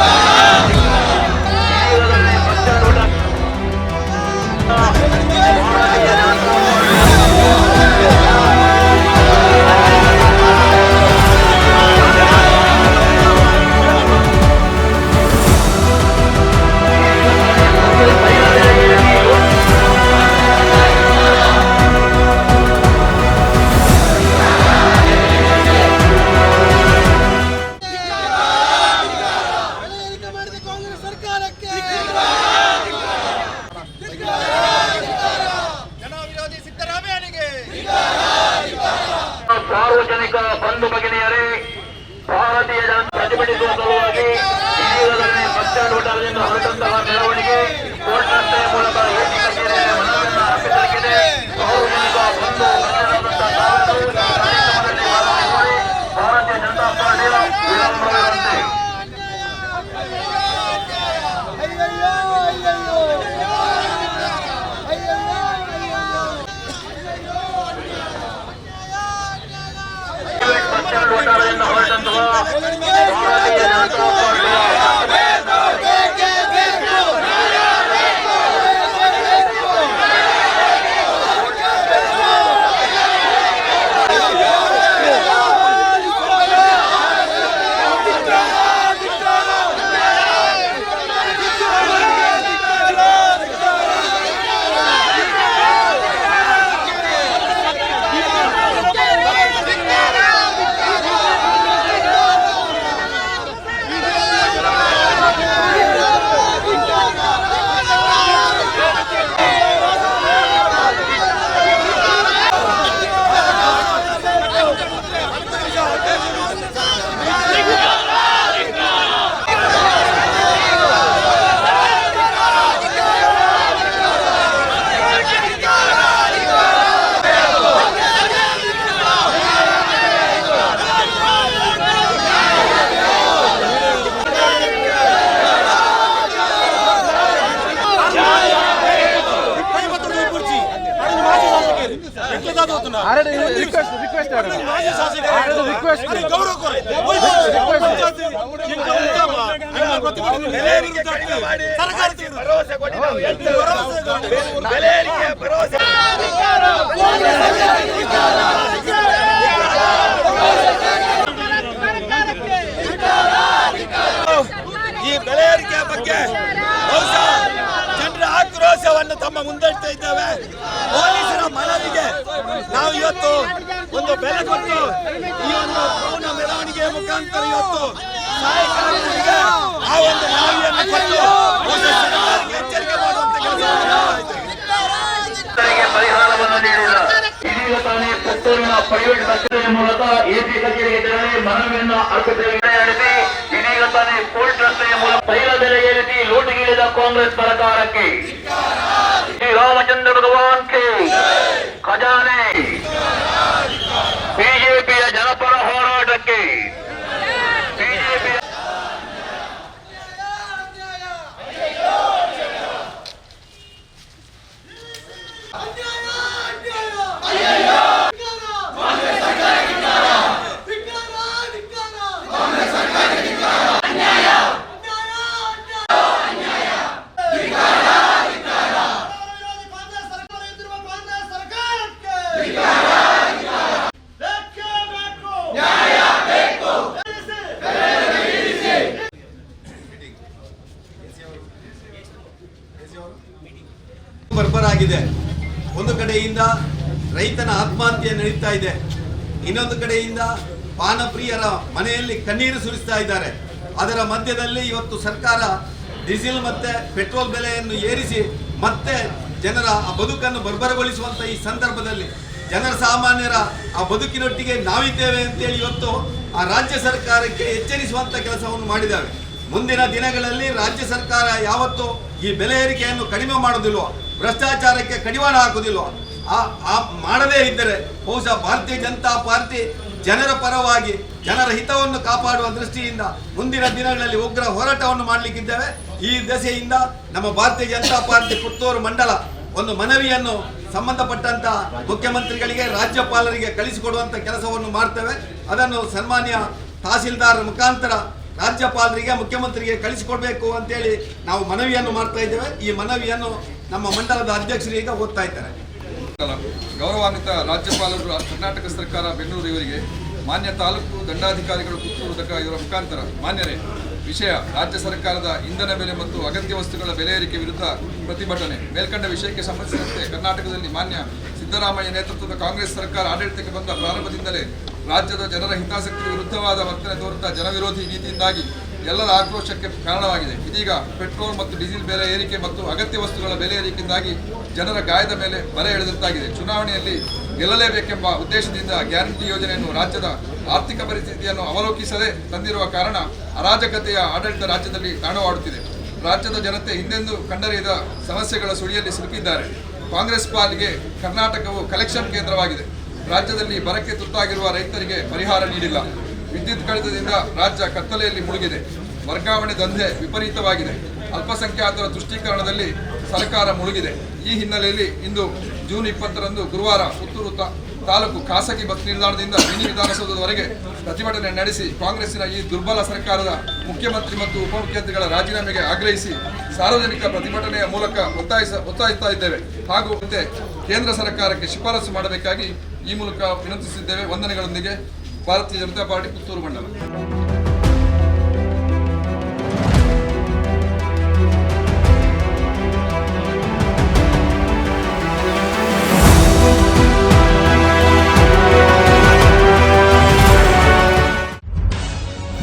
ಏರಿಕೆ ಸಾರ್ವಜನಿಕ ಬಂಧು ಭಗಿನಿಯರೇ ಭಾರತೀಯ ಜನತಾ ಪ್ರತಿಭಟಿಸುವ ಸಲುವಾಗಿ ಬಸ್ ಸ್ಟ್ಯಾಂಡ್ ಹೊರಟಂತಹ ಮೆರವಣಿಗೆ ಕೋರ್ಟ್ ರಸ್ತೆಯ ಮೂಲಕ ಏಟಿ ಕಚೇರಿಯ ಮನವಿಯನ್ನು ಅರ್ಪಿಸಲಾಗಿದೆ ಸಾರ್ವಜನಿಕ ಬಂಧು ಭಗಿನಿಯರಾದಂತಹ ತಾವೆಲ್ಲರೂ ಈ ಕಾರ್ಯಕ್ರಮದಲ್ಲಿ ಭಾಗವಹಿಸಿ ಭಾರತೀಯ ಜನತಾ ಪಾರ್ಟಿಯ ವಿಳಂಬವಿರುತ್ತದೆ ಅಯ್ಯಯ್ಯೋ ಅಯ್ಯಯ್ಯೋ ಅಯ್ಯಯ್ಯೋ ಬಸ್ ಸ್ಟ್ಯಾಂಡ್ ಹೋಟೆಲ್ನಿಂದ ಹೊರಟಂತಹ ಭಾರತೀಯ ಜನತಾ ಪಾರ್ಟಿಯ ಭರವಸೆ ಕೊಟ್ಟಿದ್ದೆವು. ಎಂತ ಭರವಸೆ ಕೊಟ್ಟಿದ್ದೆವು? ಬೆಲೆ ಏರಿಕೆ ಭರವಸೆ ಈ ಬೆಲೆ ಏರಿಕೆ ಬಗ್ಗೆ ಬಹುಶಃ ಜನರ ತಮ್ಮ ಮುಂದಿಡ್ತಾ ಇದ್ದೇವೆ. ಪೊಲೀಸರ ಮನವಿಗೆ ನಾವು ಇವತ್ತು ಒಂದು ಬೆಲೆ ಕೊಟ್ಟು ಈ ಒಂದು ಪೂರ್ಣ ಮೆರವಣಿಗೆಯ ಮುಖಾಂತರ ಇವತ್ತು. ಪರಿಹಾರವನ್ನು ಪ್ರೈವೇಟ್ ಕಚೇರಿಯ ಮೂಲಕ ಎಪಿ ಕಚೇರಿಗೆ ತೆರಳಿ ಮನವಿಯನ್ನು ಅರ್ಪಿಸಿ ಇದೀಗ ತಾನೇ ಕೋರ್ಟ್ ರಸ್ತೆಯ ಮೂಲಕ ತೈಲ ಬೆಲೆ ಏರಿಸಿ ಕಾಂಗ್ರೆಸ್ ಸರ್ಕಾರಕ್ಕೆ. ಶ್ರೀ ರಾಮಚಂದ್ರ ಭಗವಾನ್ ಕೆ ಖಜಾನೆ. ಬಿಜೆಪಿಯ ಜನಪರ ಹೋರಾಟಕ್ಕೆ ಬರ್ಬರಾಗಿದೆ ಒಂದು ಕಡೆಯಿಂದ ರೈತನ ಆತ್ಮಹತ್ಯೆ ನಡೀತಾ ಇದೆ. ಇನ್ನೊಂದು ಕಡೆಯಿಂದ ಪಾನಪ್ರಿಯರ ಮನೆಯಲ್ಲಿ ಕಣ್ಣೀರು ಸುರಿಸ್ತಾ ಇದ್ದಾರೆ. ಅದರ ಮಧ್ಯದಲ್ಲಿ ಇವತ್ತು ಸರ್ಕಾರ ಡೀಸೆಲ್ ಮತ್ತೆ ಪೆಟ್ರೋಲ್ ಬೆಲೆಯನ್ನು ಏರಿಸಿ ಮತ್ತೆ ಜನರ ಆ ಬದುಕನ್ನು ಬರ್ಬರಗೊಳಿಸುವಂತ ಈ ಸಂದರ್ಭದಲ್ಲಿ ಜನರ ಸಾಮಾನ್ಯರ ಆ ಬದುಕಿನೊಟ್ಟಿಗೆ ನಾವಿದ್ದೇವೆ ಅಂತೇಳಿ ಇವತ್ತು ಆ ರಾಜ್ಯ ಸರ್ಕಾರಕ್ಕೆ ಎಚ್ಚರಿಸುವಂತ ಕೆಲಸವನ್ನು ಮಾಡಿದ್ದಾವೆ ಮುಂದಿನ ದಿನಗಳಲ್ಲಿ ರಾಜ್ಯ ಸರ್ಕಾರ ಯಾವತ್ತು ಈ ಬೆಲೆ ಏರಿಕೆಯನ್ನು ಕಡಿಮೆ ಮಾಡುವುದಿಲ್ವೋ, ಭ್ರಷ್ಟಾಚಾರಕ್ಕೆ ಕಡಿವಾಣ ಹಾಕುವುದಿಲ್ವೋ? ಆ ಆ ಮಾಡದೇ ಇದ್ದರೆ ಬಹುಶಃ ಭಾರತೀಯ ಜನತಾ ಪಾರ್ಟಿ ಜನರ ಪರವಾಗಿ ಜನರ ಹಿತವನ್ನು ಕಾಪಾಡುವ ದೃಷ್ಟಿಯಿಂದ ಮುಂದಿನ ದಿನಗಳಲ್ಲಿ ಉಗ್ರ ಹೋರಾಟವನ್ನು ಮಾಡಲಿಕ್ಕಿದ್ದೇವೆ. ಈ ದೆಸೆಯಿಂದ ನಮ್ಮ ಭಾರತೀಯ ಜನತಾ ಪಾರ್ಟಿ ಪುತ್ತೂರು ಮಂಡಲ ಒಂದು ಮನವಿಯನ್ನು ಸಂಬಂಧಪಟ್ಟಂತ ಮುಖ್ಯಮಂತ್ರಿಗಳಿಗೆ, ರಾಜ್ಯಪಾಲರಿಗೆ ಕಳಿಸಿಕೊಡುವಂತ ಕೆಲಸವನ್ನು ಮಾಡ್ತೇವೆ. ಅದನ್ನು ಸನ್ಮಾನ್ಯ ತಹಸೀಲ್ದಾರ್ ಮುಖಾಂತರ ರಾಜ್ಯಪಾಲರಿಗೆ, ಮುಖ್ಯಮಂತ್ರಿಗೆ ಕಳಿಸಿಕೊಡ್ಬೇಕು ಅಂತೇಳಿ ನಾವು ಮನವಿಯನ್ನು ಮಾಡ್ತಾ ಇದ್ದೇವೆ. ಈ ಮನವಿಯನ್ನು ನಮ್ಮ ಮಂಡಲದ ಅಧ್ಯಕ್ಷರು ಈಗ ಓದ್ತಾ ಇದ್ದಾರೆ. ಗೌರವಾನ್ವಿತ ರಾಜ್ಯಪಾಲರು ಕರ್ನಾಟಕ ಸರ್ಕಾರ ಬೆಂಗಳೂರು ಇವರಿಗೆ ಮಾನ್ಯ ತಾಲೂಕು ದಂಡಾಧಿಕಾರಿಗಳು ತಕ ಇವರ ಮುಖಾಂತರ. ಮಾನ್ಯರೇ, ವಿಷಯ ರಾಜ್ಯ ಸರ್ಕಾರದ ಇಂಧನ ಬೆಲೆ ಮತ್ತು ಅಗತ್ಯ ವಸ್ತುಗಳ ಬೆಲೆ ಏರಿಕೆ ವಿರುದ್ಧ ಪ್ರತಿಭಟನೆ. ಮೇಲ್ಕಂಡ ವಿಷಯಕ್ಕೆ ಸಂಬಂಧಿಸಿದಂತೆ ಕರ್ನಾಟಕದಲ್ಲಿ ಮಾನ್ಯ ಸಿದ್ದರಾಮಯ್ಯ ನೇತೃತ್ವದ ಕಾಂಗ್ರೆಸ್ ಸರ್ಕಾರ ಆಡಳಿತಕ್ಕೆ ಬಂದ ಪ್ರಾರಂಭದಿಂದಲೇ ರಾಜ್ಯದ ಜನರ ಹಿತಾಸಕ್ತಿ ವಿರುದ್ಧವಾದ ವರ್ತನೆ ತೋರುತ್ತಾ ಜನವಿರೋಧಿ ನೀತಿಯಿಂದಾಗಿ ಎಲ್ಲರ ಆಕ್ರೋಶಕ್ಕೆ ಕಾರಣವಾಗಿದೆ. ಇದೀಗ ಪೆಟ್ರೋಲ್ ಮತ್ತು ಡೀಸೆಲ್ ಬೆಲೆ ಏರಿಕೆ ಮತ್ತು ಅಗತ್ಯ ವಸ್ತುಗಳ ಬೆಲೆ ಏರಿಕೆಯಿಂದಾಗಿ ಜನರ ಗಾಯದ ಮೇಲೆ ಬರೆ ಎಳೆದಂತಾಗಿದೆ. ಚುನಾವಣೆಯಲ್ಲಿ ಗೆಲ್ಲಲೇಬೇಕೆಂಬ ಉದ್ದೇಶದಿಂದ ಗ್ಯಾರಂಟಿ ಯೋಜನೆಯನ್ನು ರಾಜ್ಯದ ಆರ್ಥಿಕ ಪರಿಸ್ಥಿತಿಯನ್ನು ಅವಲೋಕಿಸದೆ ತಂದಿರುವ ಕಾರಣ ಅರಾಜಕತೆಯ ಆಡಳಿತ ರಾಜ್ಯದಲ್ಲಿ ತಾಣವಾಡುತ್ತಿದೆ. ರಾಜ್ಯದ ಜನತೆ ಹಿಂದೆಂದೂ ಕಂಡರಿಯದ ಸಮಸ್ಯೆಗಳ ಸುಳಿಯಲ್ಲಿ ಸಿಲುಕಿದ್ದಾರೆ. ಕಾಂಗ್ರೆಸ್ ಪಾಲಿಗೆ ಕರ್ನಾಟಕವು ಕಲೆಕ್ಷನ್ ಕೇಂದ್ರವಾಗಿದೆ. ರಾಜ್ಯದಲ್ಲಿ ಬರಕ್ಕೆ ತುತ್ತಾಗಿರುವ ರೈತರಿಗೆ ಪರಿಹಾರ ನೀಡಿಲ್ಲ. ವಿದ್ಯುತ್ ಕಡಿತದಿಂದ ರಾಜ್ಯ ಕತ್ತಲೆಯಲ್ಲಿ ಮುಳುಗಿದೆ. ವರ್ಗಾವಣೆ ದಂಧೆ ವಿಪರೀತವಾಗಿದೆ. ಅಲ್ಪಸಂಖ್ಯಾತರ ತುಷ್ಟೀಕರಣದಲ್ಲಿ ಸರ್ಕಾರ ಮುಳುಗಿದೆ. ಈ ಹಿನ್ನೆಲೆಯಲ್ಲಿ ಇಂದು ಜೂನ್ ಇಪ್ಪತ್ತರಂದು ಗುರುವಾರ ಪುತ್ತೂರು ತಾ- ತಾಲೂಕು ಖಾಸಗಿ ಬಸ್ ನಿಲ್ದಾಣದಿಂದ ಮಿನಿ ವಿಧಾನಸೌಧದವರೆಗೆ ಪ್ರತಿಭಟನೆ ನಡೆಸಿ ಕಾಂಗ್ರೆಸ್ಸಿನ ಈ ದುರ್ಬಲ ಸರ್ಕಾರದ ಮುಖ್ಯಮಂತ್ರಿ ಮತ್ತು ಉಪಮುಖ್ಯಮಂತ್ರಿಗಳ ರಾಜೀನಾಮೆಗೆ ಆಗ್ರಹಿಸಿ ಸಾರ್ವಜನಿಕ ಪ್ರತಿಭಟನೆಯ ಮೂಲಕ ಒತ್ತಾಯಿಸ, ಒತ್ತಾಯಿಸ್ತಾ ಇದ್ದೇವೆ. ಹಾಗೂ ಮತ್ತೆ ಕೇಂದ್ರ ಸರ್ಕಾರಕ್ಕೆ ಶಿಫಾರಸು ಮಾಡಬೇಕಾಗಿ ಈ ಮೂಲಕ ವಿನಂತಿಸಿದ್ದೇವೆ. ವಂದನೆಗಳೊಂದಿಗೆ ಭಾರತೀಯ ಜನತಾ ಪಾರ್ಟಿ ಪುತ್ತೂರು ಮಂಡಲ.